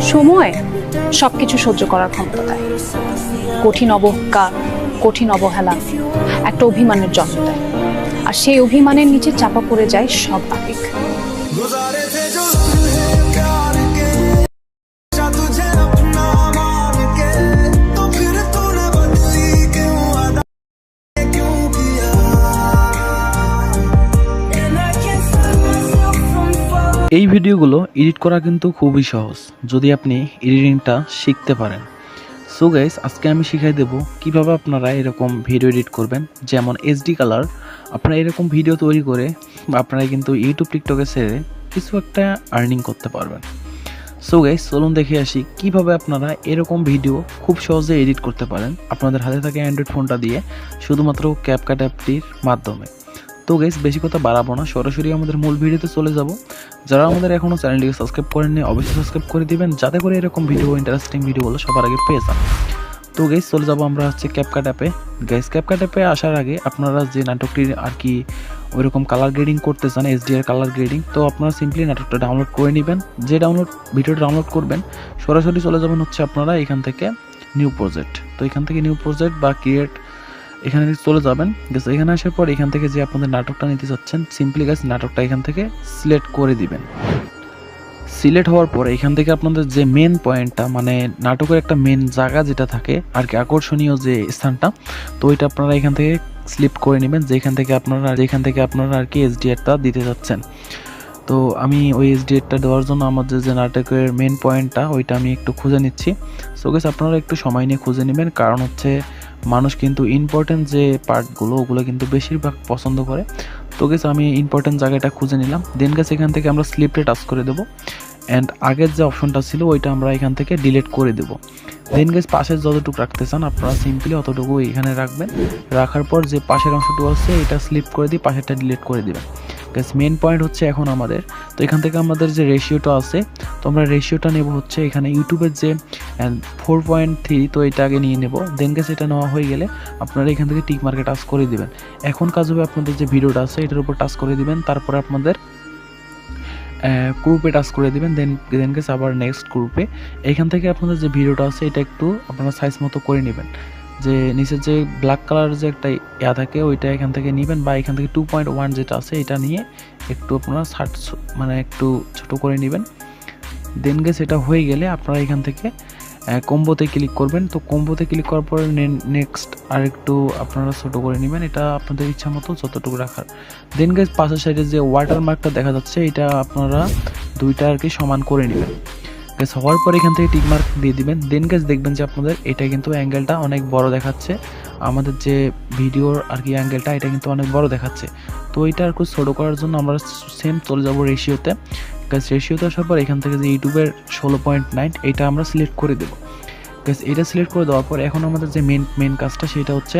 সময় সব কিছু সহ্য করার ক্ষমতা দেয় কঠিন অবজ্ঞা কঠিন অবহেলা একটা অভিমানের জন্ম দেয়। আর সেই অভিমানের নিচে চাপা পড়ে যায় সব আবেগ। এই ভিডিওগুলো এডিট করা কিন্তু খুবই সহজ, যদি আপনি এডিটিংটা শিখতে পারেন। সো গাইস আজকে আমি শিখাই দেব কীভাবে আপনারা এরকম ভিডিও এডিট করবেন, যেমন এইচডি কালার আপনারা এরকম ভিডিও তৈরি করে আপনারা কিন্তু ইউটিউব টিকটকে ছেড়ে কিছু একটা আর্নিং করতে পারবেন। সো গাইস চলুন দেখে আসি কীভাবে আপনারা এরকম ভিডিও খুব সহজে এডিট করতে পারেন। আপনাদের হাতে থাকে অ্যান্ড্রয়েড ফোনটা দিয়ে, শুধুমাত্র ক্যাপকাট অ্যাপটির মাধ্যমে। তো গাইস বেশি কথা বাড়াবো না। সরাসরি আমাদের মূল ভিডিওতে চলে যাব। যারা আমাদের এখনও চ্যানেলটিকে সাবস্ক্রাইব করেননি, অবশ্যই সাবস্ক্রাইব করে দিবেন, যাতে করে এরকম ভিডিও ইন্টারেস্টিং ভিডিওগুলো সবার আগে পেয়ে যান। তো গাইস চলে যাব আমরা হচ্ছে ক্যাপকাট অ্যাপে গাইস ক্যাপকাট অ্যাপে আসার আগে আপনারা যে নাটকটি আর কি ওইরকম কালার গ্রেডিং করতে চান এসডিআর কালার গ্রেডিং তো আপনারা সিম্পলি নাটকটা ডাউনলোড করে নেবেন। যে ডাউনলোড ভিডিওটা ডাউনলোড করবেন, সরাসরি চলে যাবেন হচ্ছে আপনারা এখান থেকে নিউ প্রজেক্ট তো এখান থেকে নিউ প্রজেক্ট বা ক্রিয়েট এখানে চলে যাবেন গেছে এখানে আসার পর এখান থেকে যে আপনাদের নাটকটা নিতে চাচ্ছেন সিম্পলি গাছ নাটকটা এখান থেকে সিলেক্ট করে দিবেন। সিলেক্ট হওয়ার পর এখান থেকে আপনাদের যে মেন পয়েন্টটা মানে নাটকের একটা মেন জায়গা যেটা থাকে, আর কি আকর্ষণীয় যে স্থানটা, তো ওইটা আপনারা এখান থেকে স্লিপ করে নেবেন, যেখান থেকে আপনারা, যেখান থেকে আপনারা আর কি এসডিআরটা দিতে যাচ্ছেন। তো আমি ওই এসডিআরটা দেওয়ার জন্য আমাদের যে নাটকের মেন পয়েন্টটা ওইটা আমি একটু খুঁজে নিচ্ছি। সো গেস আপনারা একটু সময় নিয়ে খুঁজে নেবেন, কারণ হচ্ছে মানুষ কিন্তু ইম্পর্টেন্ট যে পার্টগুলো ওগুলো কিন্তু বেশিরভাগ পছন্দ করে। তো গেস আমি ইম্পর্টেন্ট জায়গাটা খুঁজে নিলাম। দেন গেছে এখান থেকে আমরা স্লিপে টাচ করে দেবো। অ্যান্ড আগের যে অপশনটা ছিল, ওইটা আমরা এখান থেকে ডিলিট করে দেবো। দেন গেস পাশের যতটুকু রাখতে চান, আপনারা সিম্পলি অতটুকু এখানে রাখবেন। রাখার পর যে পাশের অংশটুকু আছে, এটা স্লিপ করে দিয়ে পাশেরটা ডিলিট করে দিবেন। গেস মেন পয়েন্ট হচ্ছে এখন আমাদের। তো এখান থেকে আমাদের যে রেশিওটা আছে, তো আমরা রেশিওটা নেব হচ্ছে এখানে ইউটিউবের যে ফোর পয়েন্ট থ্রি তো এটা আগে নিয়ে নেব। দেন গেছে এটা নেওয়া হয়ে গেলে আপনারা এখান থেকে টিক মার্কে টাচ করে দিবেন। এখন কাজ হবে আপনাদের যে ভিডিওটা আছে, এটার উপর টাচ করে দিবেন। তারপরে আপনাদের গ্রুপে টাচ করে দিবেন। দেন দেন গেছে আবার নেক্সট গ্রুপে এখান থেকে আপনাদের যে ভিডিওটা আছে, এটা একটু আপনারা সাইজ মতো করে নেবেন। যে নিচের যে ব্ল্যাক কালার যে একটা ইয়া থাকে, ওইটা এখান থেকে নেবেন বা এখান থেকে টু পয়েন্ট ওয়ান যেটা আছে, এটা নিয়ে একটু আপনারা ষাট মানে একটু ছোট করে নেবেন। দেন গেস এটা হয়ে গেলে আপনারা এখান থেকে কম্বোতে ক্লিক করবেন। তো কম্বোতে ক্লিক করার পরে নেক্সট আর একটু আপনারা ছোট করে নেবেন। এটা আপনাদের ইচ্ছা মতো যতটুকু রাখার। দেন গেস পাশের সাইডে যে ওয়াটার মার্কটা দেখা যাচ্ছে, এটা আপনারা দুইটা আর কি সমান করে নেবেন। গ্যাস হওয়ার পর এখান থেকে টিক মার্ক দিয়ে দিবেন। দেন গ্যাস দেখবেন যে আপনাদের এটা কিন্তু অ্যাঙ্গেলটা অনেক বড় দেখাচ্ছে। আমাদের যে ভিডিওর আর কি অ্যাঙ্গেলটা এটা কিন্তু অনেক বড় দেখাচ্ছে। তো এটা আর ছোটো করার জন্য আমরা সেম চলে যাব রেশিওতে গ্যাস রেশিওতে আসার পর এখান থেকে যে ইউটিউবের ষোলো পয়েন্ট নাইন এটা আমরা সিলেক্ট করে দেবো। গ্যাস এটা সিলেক্ট করে দেওয়ার পর এখন আমাদের যে মেন মেন কাজটা সেটা হচ্ছে,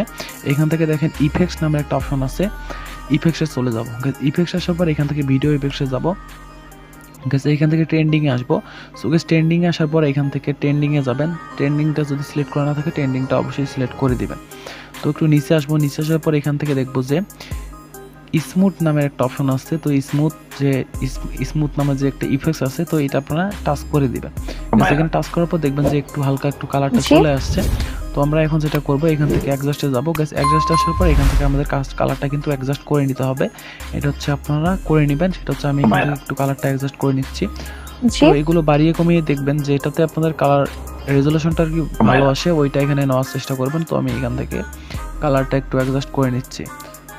এখান থেকে দেখেন ইফেক্টস নামের একটা অপশন আছে। ইফেক্টসে চলে যাব। গ্যাস ইফেক্টস আসার পর এখান থেকে ভিডিও ইফেক্টসে যাব। গেছে এখান থেকে ট্রেন্ডিংয়ে আসব। সো গেস ট্রেন্ডিংয়ে আসার পর এখান থেকে ট্রেন্ডিংয়ে যাবেন। ট্রেন্ডিংটা যদি সিলেক্ট করা না থাকে ট্রেন্ডিংটা অবশ্যই সিলেক্ট করে দিবেন। তো একটু নিচে আসব। নিচে আসার পর এখান থেকে দেখব যে স্মুথ নামের একটা অপশন আছে তো স্মুথ যে স্মুথ নামের যে একটা ইফেক্টস আছে তো এটা আপনারা টাচ করে দিবেন। এখানে টাচ করার পর দেখবেন যে একটু হালকা একটু কালারটা চলে আসছে। তো আমরা এখন যেটা করব এখান থেকে অ্যাডজাস্টে যাব। গ্যাস অ্যাডজাস্ট আসার পর এখান থেকে আমাদের কাজ কালারটা কিন্তু অ্যাডজাস্ট করে নিতে হবে। এটা হচ্ছে আপনারা করে নেবেন সেটা হচ্ছে আমি একটু কালারটা অ্যাডজাস্ট করে নিচ্ছি। তো এগুলো বাড়িয়ে কমিয়ে দেখবেন যে এটাতে আপনাদের কালার রেজলিউশনটা আর কি ভালো আসে ওইটা এখানে নেওয়ার চেষ্টা করবেন। তো আমি এখান থেকে কালারটা একটু অ্যাডজাস্ট করে নিচ্ছি।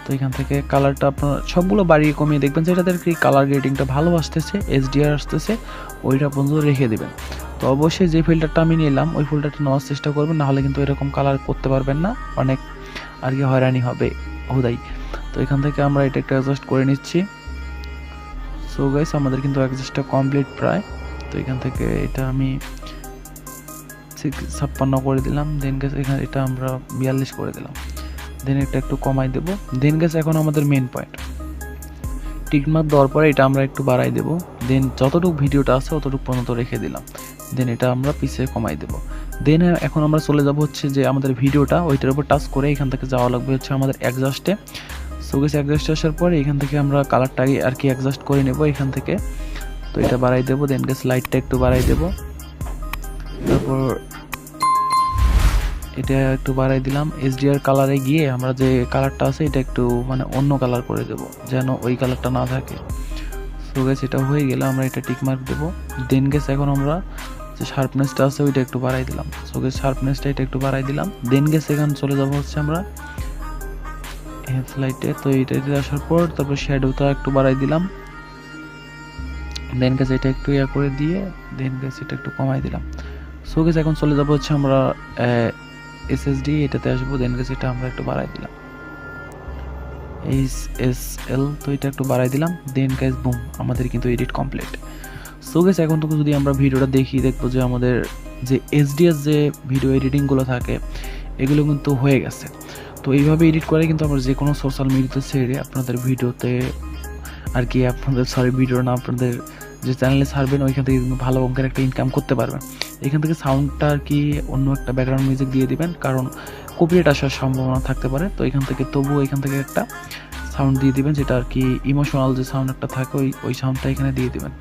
তো এখান থেকে কালারটা আপনার সবগুলো বাড়িয়ে কমিয়ে দেখবেন যে এটাতে আর কি কালার গ্রেডিংটা ভালো আসতেছে এইচডিআর আসতেছে ওইটা পর্যন্ত রেখে দেবেন। তো অবশ্যই যে ফিল্টারটা আমি নিলাম, ওই ফিল্টারটা নেওয়ার চেষ্টা করবেন, নাহলে কিন্তু এরকম কালার করতে পারবেন না। অনেক আর কি হয়রানি হবে, হুদাই। তো এখান থেকে আমরা এটা একটু অ্যাডজাস্ট করে নিচ্ছি। সো গাইস আমাদের কিন্তু অ্যাডজাস্টটা কমপ্লিট প্রায়। তো এখান থেকে এটা আমি ছাপ্পান্ন করে দিলাম। দেন গেছে এখানে এটা আমরা বিয়াল্লিশ করে দিলাম। দেন এটা একটু কমাই দেবো। দেন গেছে এখন আমাদের মেন পয়েন্ট টিকমার্ক দেওয়ার পরে এটা আমরা একটু বাড়াই দেব। দেন যতটুকু ভিডিওটা আছে অতটুকু পর্যন্ত রেখে দিলাম। দেন এটা আমরা পিছিয়ে কমাই দেব। দেন এখন আমরা চলে যাব হচ্ছে যে আমাদের ভিডিওটা, ওইটার উপর টাচ করে এখান থেকে যাওয়া লাগবে হচ্ছে আমাদের অ্যাডজাস্টে সো গেছে অ্যাডজাস্ট আসার পরে এখান থেকে আমরা কালারটা আর কি অ্যাডজাস্ট করে নেব এখান থেকে। তো এটা বাড়াই দেবো। দেন গেছে লাইটটা একটু বাড়াই দেবো। তারপর এটা একটু বাড়াই দিলাম। এইচডিআর কালারে গিয়ে আমরা যে কালারটা আছে, এটা একটু মানে অন্য কালার করে দেব, যেন ওই কালারটা না থাকে। সো গেছে এটা হয়ে গেলে আমরা এটা টিক মার্ক দেবো। দেন গেছে এখন আমরা যে শার্পনেসটা আছে, ওইটা একটু বাড়াই দিলাম। সো গেছে শার্পনেসটা এটা একটু বাড়াই দিলাম। দেন গেছে এখানে চলে যাব হচ্ছে আমরা ফ্লাইটে তো এইটাতে আসার পর তারপর শ্যাডোটা একটু বাড়াই দিলাম। দেন গেছে এটা একটু ইয়া করে দিয়ে দেন গেছে এটা একটু কমাই দিলাম। সো গেছে এখন চলে যাব হচ্ছে আমরা এসএসডি এটাতে আসব দেন গেছে এটা আমরা একটু বাড়াই দিলাম। এইচ এস এল তো এটা একটু বাড়াই দিলাম দেন গ্যাস বুম আমাদের কিন্তু এডিট কমপ্লিট সো গেছে এখন তো যদি আমরা ভিডিওটা দেখি, দেখব যে আমাদের যে এইচডিএস যে ভিডিও এডিটিংগুলো থাকে, এগুলো কিন্তু হয়ে গেছে। তো এইভাবে এডিট করে কিন্তু আমরা যে কোনো সোশ্যাল মিডিয়াতে ছেড়ে আপনাদের ভিডিওতে আর কি আপনাদের সরি ভিডিও না আপনাদের যে চ্যানেলে ছাড়বেন, ওইখান থেকে ভালো অঙ্কের একটা ইনকাম করতে পারবেন। এখান থেকে সাউন্ডটা আর কি অন্য একটা ব্যাকগ্রাউন্ড মিউজিক দিয়ে দিবেন, কারণ কপিরাইট আসার সম্ভাবনা থাকতে পারে। তো এখান থেকে তবুও এখান থেকে একটা সাউন্ড দিয়ে দিবেন, যেটা আর কি ইমোশনাল যে সাউন্ড একটা থাকে, ওই ওই সাউন্ডটা এখানে দিয়ে দিবেন।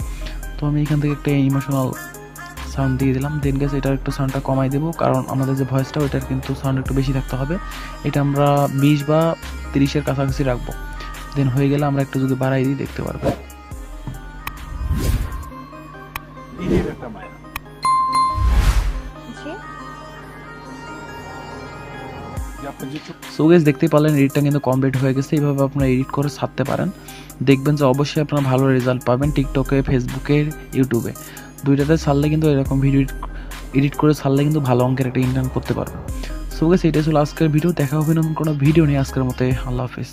তো আমি এখান থেকে একটা ইমোশনাল সাউন্ড দিয়ে দিলাম। দেন গেছে এটার একটু সাউন্ডটা কমাই দেবো, কারণ আমাদের যে ভয়েসটা ওইটার কিন্তু সাউন্ড একটু বেশি থাকতে হবে। এটা আমরা বিশ বা তিরিশের কাছাকাছি রাখব। দেন হয়ে গেলে আমরা একটু যদি বাড়াই দিই, দেখতে পারব সো গেস দেখতে পারলেন এডিটটা কিন্তু কমপ্লিট হয়ে গেছে। এইভাবে আপনারা এডিট করে ছাড়তে পারেন। দেখবেন যে অবশ্যই আপনারা ভালো রেজাল্ট পাবেন টিকটকে ফেসবুকে ইউটিউবে দুইটাতে ছাড়লে কিন্তু এরকম ভিডিও এডিট করে ছাড়লে কিন্তু ভালো অঙ্কের একটা ইনকাম করতে পারবেন। সো গেস এটাই ছিল আজকের ভিডিও দেখা হবে নতুন কোনো ভিডিও নিয়ে আজকের মতো। আল্লাহ হাফিজ।